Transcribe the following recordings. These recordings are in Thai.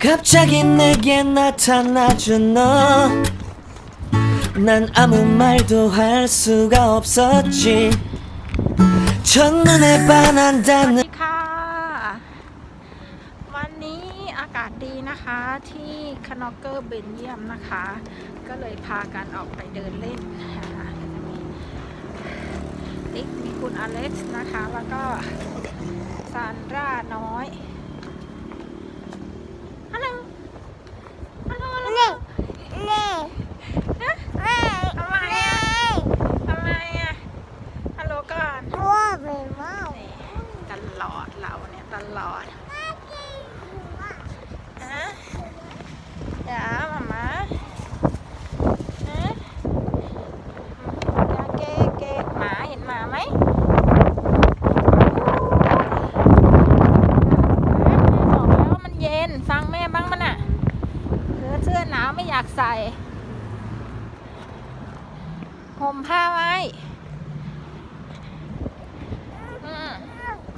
갑자기 내게 나타나준 너. 난 아무 말도 할 수가 없었지. 첫눈에 สวั 반한다는 สดีค่ะ วันนี้อากาศดีนะคะที่คานอกเกอร์เบนเยียมนะคะ ก็เลยพากันออกไปเดินเล่นนะคะก็จะมีติ๊กมีคุณอเล็กซ์นะคะ แล้วก็ซานดราน้อย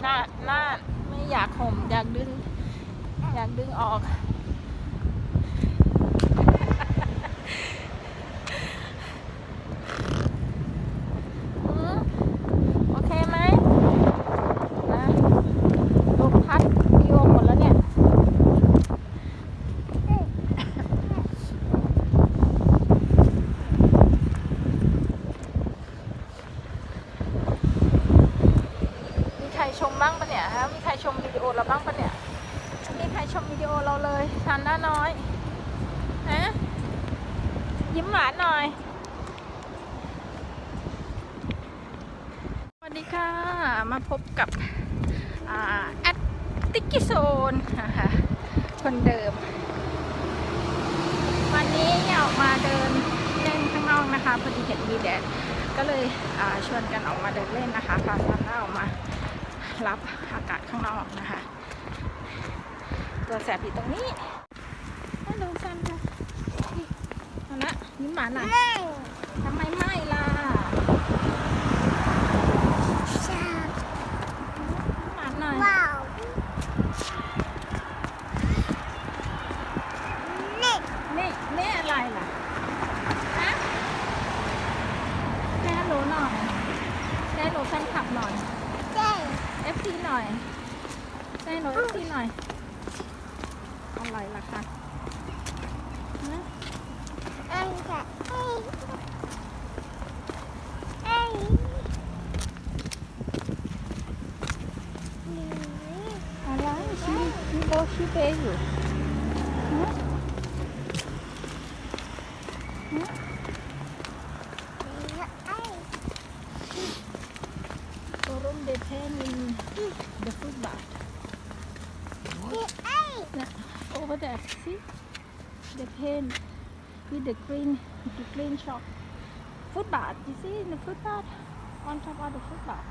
หน้าหน้าไม่อยากห่มอยากดึง อยากดึงออก อืมโอเคไหมนะลมพัดพิวหมดแล้วเนี่ย มีใครชมบ้างปะเนี่ยฮะมีใครชมวิดีโอเราบ้างปะเนี่ย มีใครชมวิดีโอเราเลยทานหน้าน้อยฮะยิ้มหวานหน่อย สวัสดีค่ะ มา พบกับแอดติกิโซนนะคะคนเดิม วันนี้อยากออกมาเดินเล่นข้างนอกนะคะพอดีเห็นมีแดดก็เลยอ่าชวนกันออกมาเดินเล่นนะคะพาซันน่าออกมารับอากาศข้างนอกนะคะ ตัวแสบอยู่ตรงนี้ฮัลโหลซันค่ะเอาละยิ้มหวานหน่อยทำไมไม่ล่ะยิ้มหวานหน่อย นี่นี่อะไรล่ะ ฮะแค่ฮัลโหลหน่อยแค่ฮัลโหลแฟนคลับหน่อย FC ห น่อยแค่ฮัลโหล FC หน่อยอะไรล่ะคะฮะอะไรชิชิโบชิเปอยู่ฮ the green the green shop. Food bath you see in the food bath on top of the food bath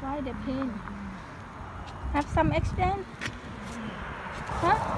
why the pen have some accident huh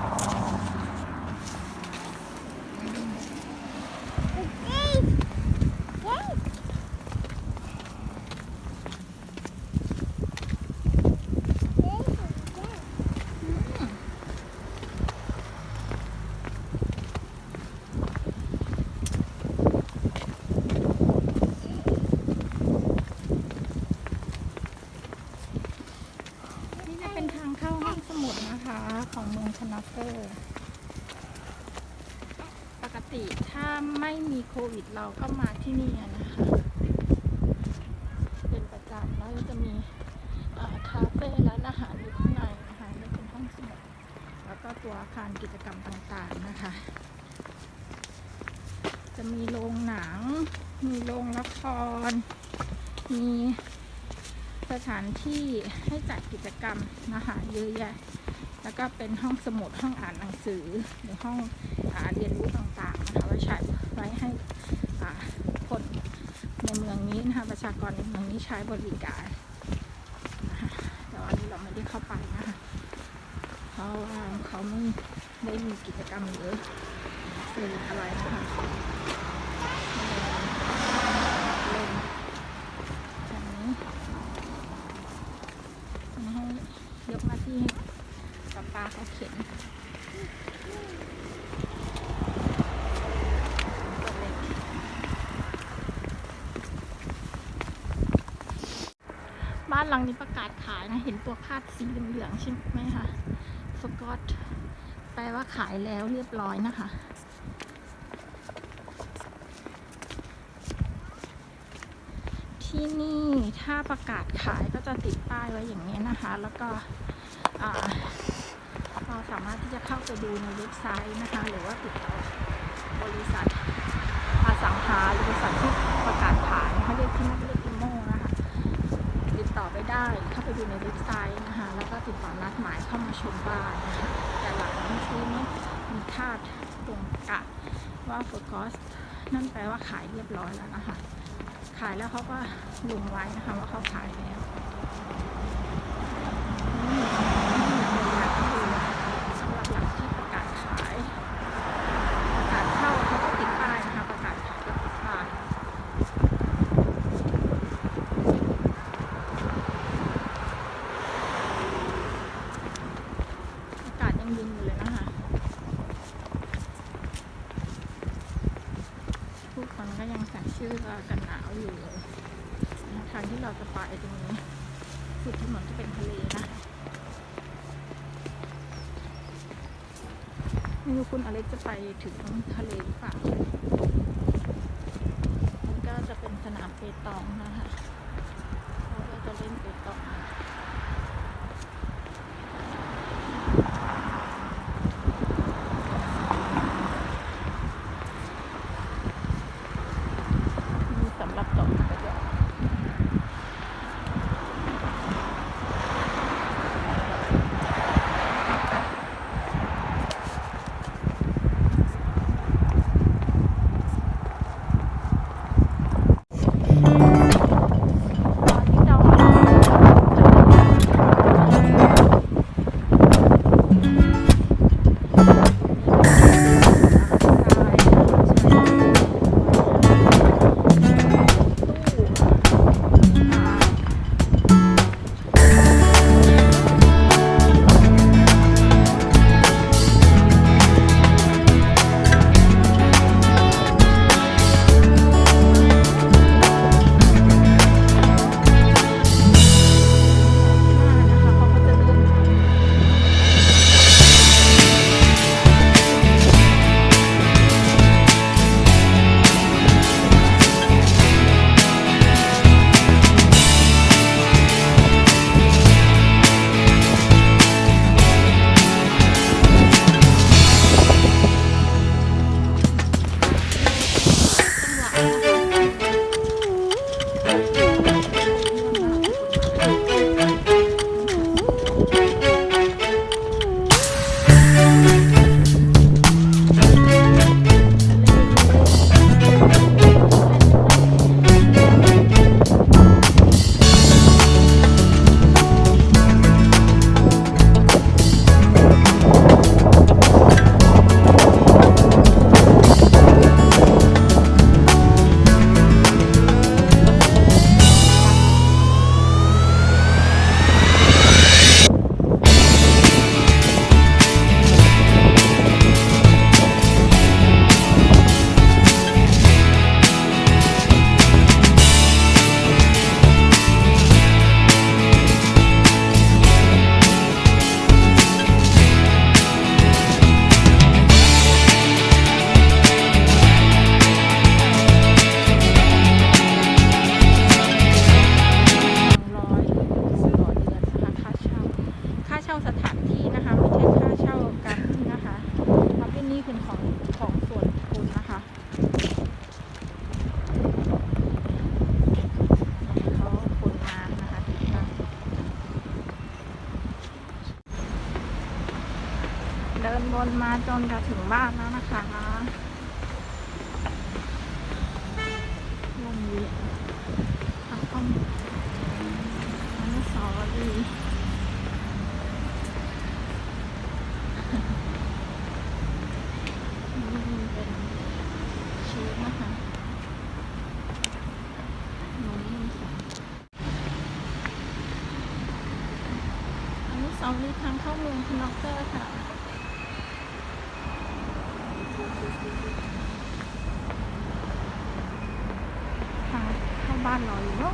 วิดเราก็มาที่นี่นะคะ เป็นประจำแล้วจะมีคาเฟ่ร้านอาหารอยู่ข้างในนะคะนี่เป็นห้องสมุดแล้วก็ตัวอาคารกิจกรรมต่างๆนะคะ จะมีโรงหนัง มีโรงละคร มีสถานที่ให้จัดกิจกรรมนะคะเยอะแยะ แล้วก็เป็นห้องสมุดห้องอ่านหนังสือหรือห้องอเรียนรู้ต่างๆนะคะไว้ใช้ ไว้ให้คนในเมืองนี้นะคะประชากรในเมืองนี้ใช้บริการนะคะแต่วันนี้เราไม่ได้เข้าไปนะคะเพราะว่าเขาไม่ได้มีกิจกรรมหรือสื่ออะไรนะคะเลนแบบนี้จะไม่ให้ยกหน้าที่ให้ป๊าป๊าเขาเขียน ห ลังนี้ประกาศขายนะ เห็นตัวคาดสีเหลืองๆใช่ไหมคะสกอตแปลว่าขายแล้วเรียบร้อยนะคะ ที่นี่ถ้าประกาศขายก็จะติดป้ายไว้อย่างนี้นะคะ แล้วก็เราสามารถที่จะเข้าไปดูในเว็บไซต์นะคะ หรือว่าติดต่อบริษัทอสังหาหรือบริษัทที่ประกาศขายเขาเรียกที่นั่นเรียก ต่อไปได้เข้าไปดูในเว็บไซต์นะคะ แล้วก็ติดต่อนัดหมายเข้ามาชมบ้านนะคะแต่หลังที่นี้มีคาดตรงกะว่าโฟกัสนั่นแปลว่าขายเรียบร้อยแล้วนะคะ ขายแล้วเขาก็ลงไว้นะคะว่าเขาขายแล้วนี่เป็นหลักที่สำหรับหลักที่ประกาศขาย ประกาศเข้าเขาก็ติดป้ายนะคะ ประกาศขายก็ติดป้าย อากาศยังเย็นอยู่เลยนะคะผู้คนก็ยังใส่เสื้อกันหนาวอยู่เลยทางที่เราจะไปตรงนี้สุดถนนจะเป็นทะเลนะคะ ไม่รู้คุณอเล็กจะไปถึงทะเลหรือเปล่ามันก็จะเป็นสนามเปตองนะคะเขาก็จะเล่นเปตอง ช่าสถานที่นะคะไม่ใช่ค่าเช่าการที่นะคะทับเป็นนี่เป็นของของส่วนคุณนะคะเขาคนมานะคะเดินวนมาจนจะถึงบ้านนะคะลมเย็นทางเข้าอนุสาวรีย์ นี่เป็นชีสนะคะนมนิ่มค่ะอันนี้สองรี ทางเข้าเมืองคุณน็อกเตอร์ค่ะ ทางเข้าบ้านเราอยู่โอ้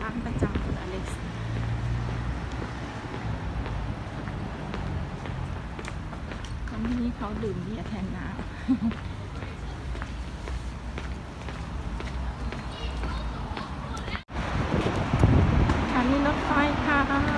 ร้านประจำเลยเล็กซ์วันนี้เขาดื่มเบียร์แทนน้ำสถานีรถไฟค่ะ